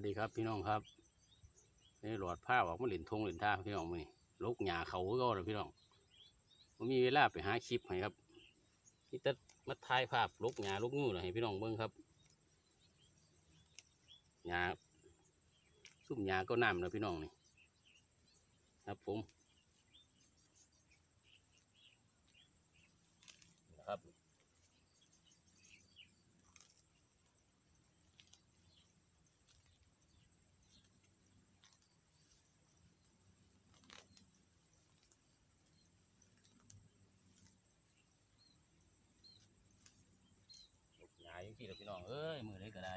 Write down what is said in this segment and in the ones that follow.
วัสดีครับพี่น้องครับนี่หลอดผ้าออกมาเหรียญทงเหรียญท่าพี่น้องมือนี้ลกหยาเขาก็เลยพี่น้องผมมีเวลาไปหาคลิปให้ครับนี่จะมาถ่ายภาพลกหยาลกงูเลยให้พี่น้องเบิ่งครับหยาซุ่มหยาก็น้ำนะพี่น้องนี่ครับผมนะครับ ลูกหญ้าอย่าง ที่เราพี่น้องเอ้ยมือได้ก็ได้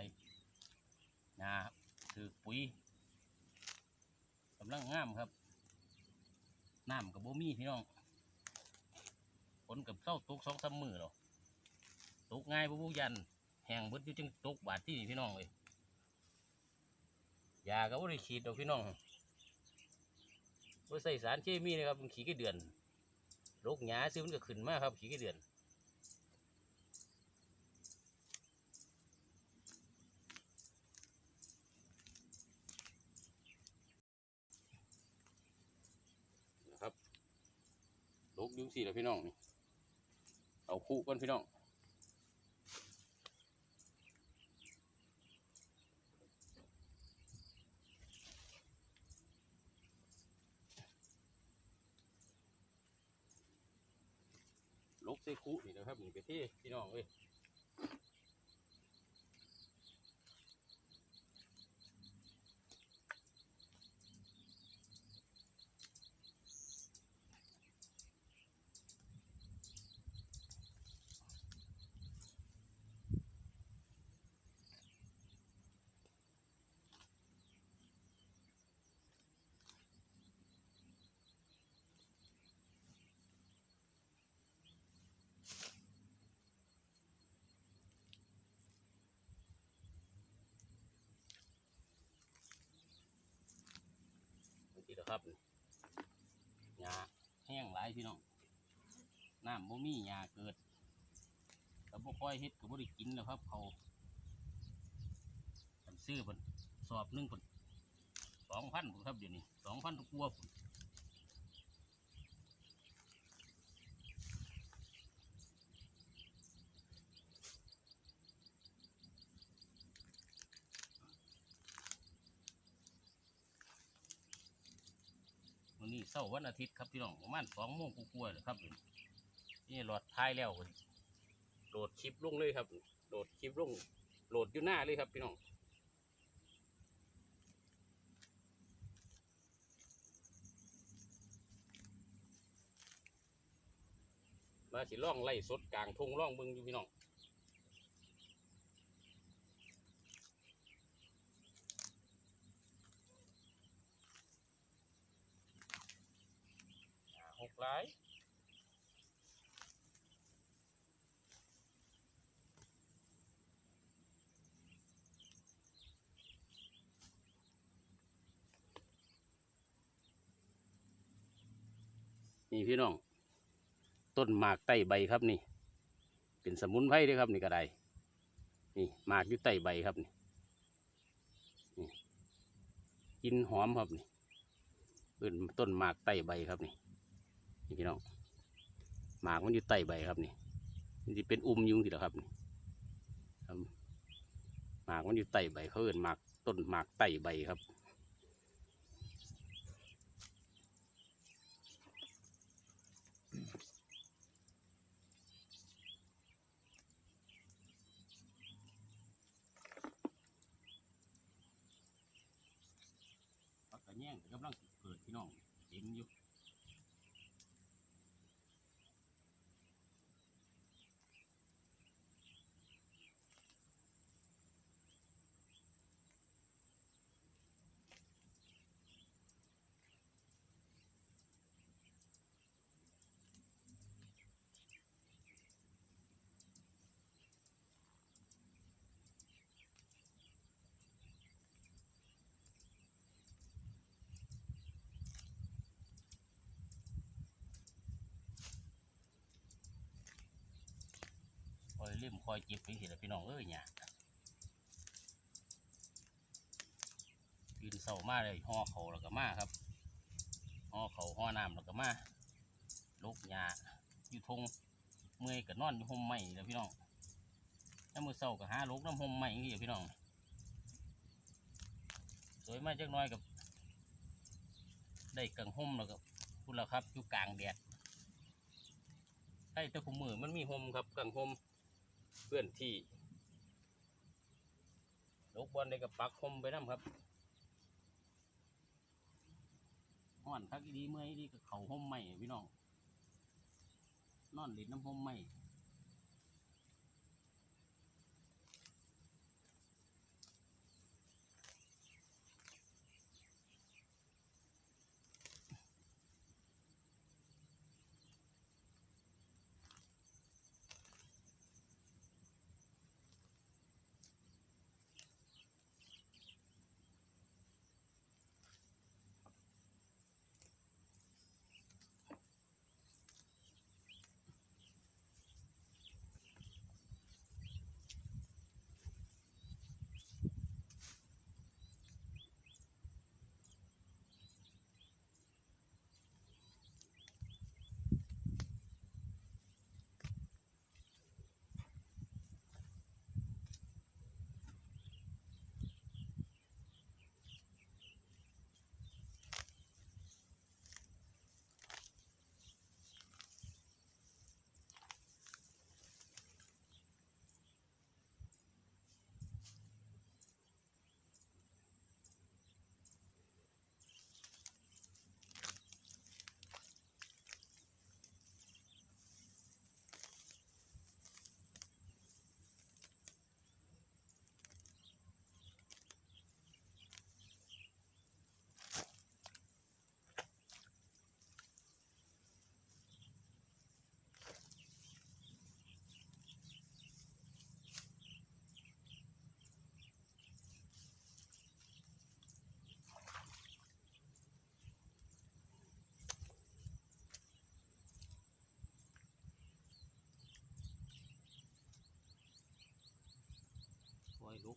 หญ้าคือปุ๋ยกำลังงามครับน้ำกับโบมี่พี่น้องฝนกับเศร้าตกสองสามมือหรอกตกง่ายบ่บุยันแห้งบดอยู่จึงตกบาดที่นี่พี่น้องเลยยาก็บ่ได้ฉีดดอกพี่น้องบ่ใส่สารเคมีนะครับมันขี้กระเดือนโรคหญ้าซื้อมันก็ขึ้นมาครับขี้กระเดือน นะครับลูกอยุ่ง สี่แล้วพี่น้องนี่เอาคู่กันพี่น้องลูกใส่คู่นี่นะครับนี่ไปที่พี่น้องเอ้ย หละครับหญ้าแห้งหลายพี่น้องน้ำบ่มีหญ้าเกิดแต่บ่ค่อยเฮ็ดก็บ่ได้กินแล้วครับเขาคันซื้อเพิ่นสอบหนึ่งเพิ่นสองพันคนครับเดี๋ยวนี้สองพันกว่าพุ่นวัน เสาร์วันอาทิตย์ครับพี่น้องประมาณสองโมงกว่าๆเลยครับนี่หลอดท้ายแล้วโหลดคลิปลงเลยครับโหลดคลิปลงโหลดอยู่หน้าเลยครับพี่น้องมาสิล่องไล่สดกลางทงล่องเบิงอยู่พี่น้อง กหลายนี่พี่น้อง ต้นหมากใต้ใบครับนี่ เป็นสมุนไพรด้วยครับนี่ก็ไดนี่หมากอยู่ใต้ใบครับนี่นี่กินหอมครับนี่เป็นต้นหมากใต้ใบครับนี่ นี่พี่น้องหมากมันอยู่ใต้ใบครับนี่มันจะเป็นอุ้มยุงทีละครับนี่ครับหมากมันอยู่ใต้ใบเขาเอื่นหมากต้นหมากใต้ใบครับกกระแยงกำลังเกิดพี่น้องเต็มอยู่ เล่มคอยเจ็บไปสิละพี่น้องเอ้ยเนี่ยนเสามาเลยห่อเขาแล้วก็มาครับห่อเขาห่อน้ำแล้วก็มาลูกหญ้าอยู่ทงเมื่อยก็นอนอยู่ห่มไม้แล้วพี่น้องน้ำมือเสาก็หาลูกน้ำห่มไม้อย่างนี้พี่น้องสวยมากจักน้อยกับได้กังห่มแล้วก็พูดแล้วครับอยู่กลางแดดใช่แต่ขุมมือมันมีห่มครับกังห่ม เพื่อนที่ลกบอลได้กับปักคมไปน้ำครับห่อนคักดีเมื่อยดีกับเขาห่มใหม่พี่น้องนอนดินน้ำห่มใหม่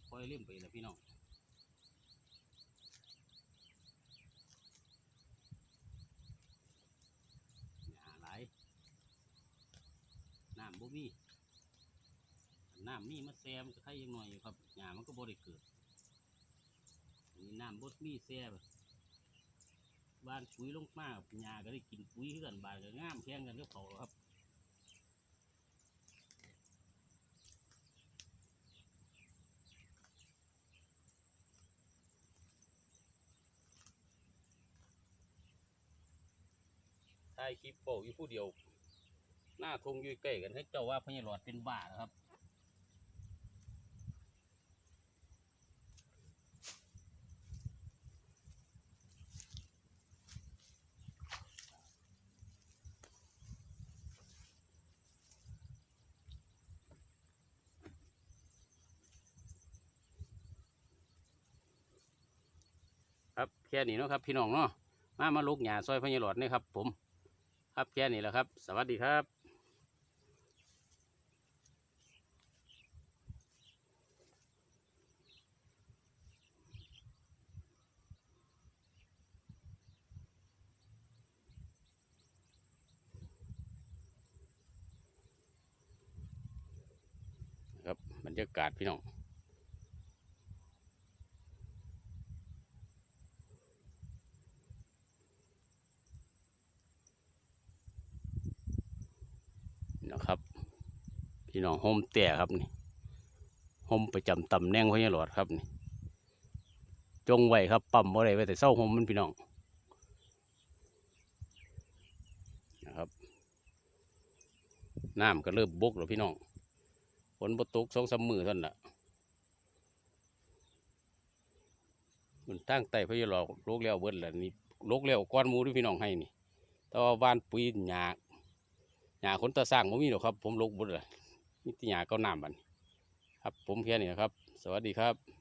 คอยลุกคอยเล่มไปแล้วพี่น้องหาหลายน้ำบ่มีน้ำมีมาแซมก็ใครยังหน่อยอยู่ครับหญ้ามันก็บ่ได้เกิดอันนี้น้ำบดมีแซมบ้านปุ๋ยลงมากหญ้าก็ได้กินปุ๋ยคือกันบ้านก็งามแข่งกันกับเขาครับายคลิปโปอยู่ผู้เดียว หน้าทงยู่ใกล้กันให้เจ้าว่าพญหลอดเป็นบ้าครับครับแค่นี้เนาะครับพี่น้องเนาะมามาลูกหญ้าซอยพญหลอดนี่ครับผม ครับแค่นี้แหละครับ สวัสดีครับครับบรรยากาศพี่น้อง นะครับ พี่น้องโฮมแต่ครับนี่โฮมประจำตำแหน่งพญาหลอดครับนี่จงไว้ครับปั๊มบ่ได้ไว้แต่เศร้าโฮมมันพี่น้องนะครับน้ำก็เริ่มบกแล้วพี่น้องฝนบ่ตกสองสามมือท่านั้นละมันตั้งไต่พญาหลอดโลกแล้วเบิดแล้วนี่โลกแล้วก้อนมูด้วยพี่น้องให้นี่แต่ว่าบ้านปุ๋ยหยาหญ้าคนตาสร้างผมมีหรอกครับ ผมลกบุดเลย มิต่หญ้าก็น้ำบันครับ ผมแค่นี้ครับ สวัสดีครับ